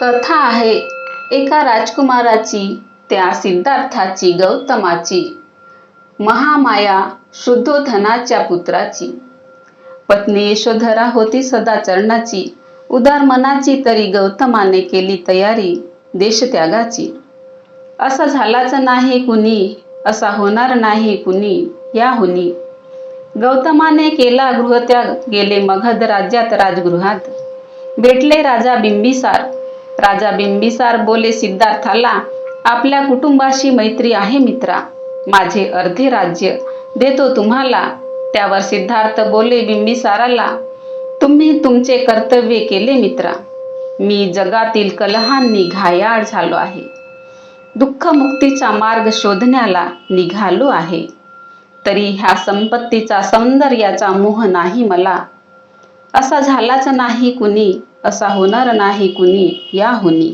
कथा आहे. एका राजकुमाराची त्या सिद्धार्थाची गौतमाची. महामाया शुद्धोधनाच्या पुत्राची. पत्नी यशोधरा होती सदा चरणाची उदार मनाची तरी गौतमाने केली तयारी देशत्यागाची. असा झालाच नाही कुणी असा होणार नाही कुणी या हुनी. गौतमाने केला गृहत्याग गेले मगध राज्यात राजगृहात. भेटले राजा बिंबिसार. राजा बिंबिसार बोले सिद्धार्थाला आपल्या कुटुंबाशी मैत्री आहे मित्रा. माझे अर्धे राज्य देतो तुम्हाला. त्यावर सिद्धार्थ बोले बिंबिसाराला तुम्ही तुमचे कर्तव्य केले मित्रा. मी जगातील कलहांनी घायाळ झालो आहे. दुःखमुक्तीचा मार्ग शोधण्याला निघालो आहे. तरी ह्या संपत्तीचा सौंदर्याचा मोह नाही मला. असा झालाच नाही कुणी. असा होणार नाही कुणी या हुनी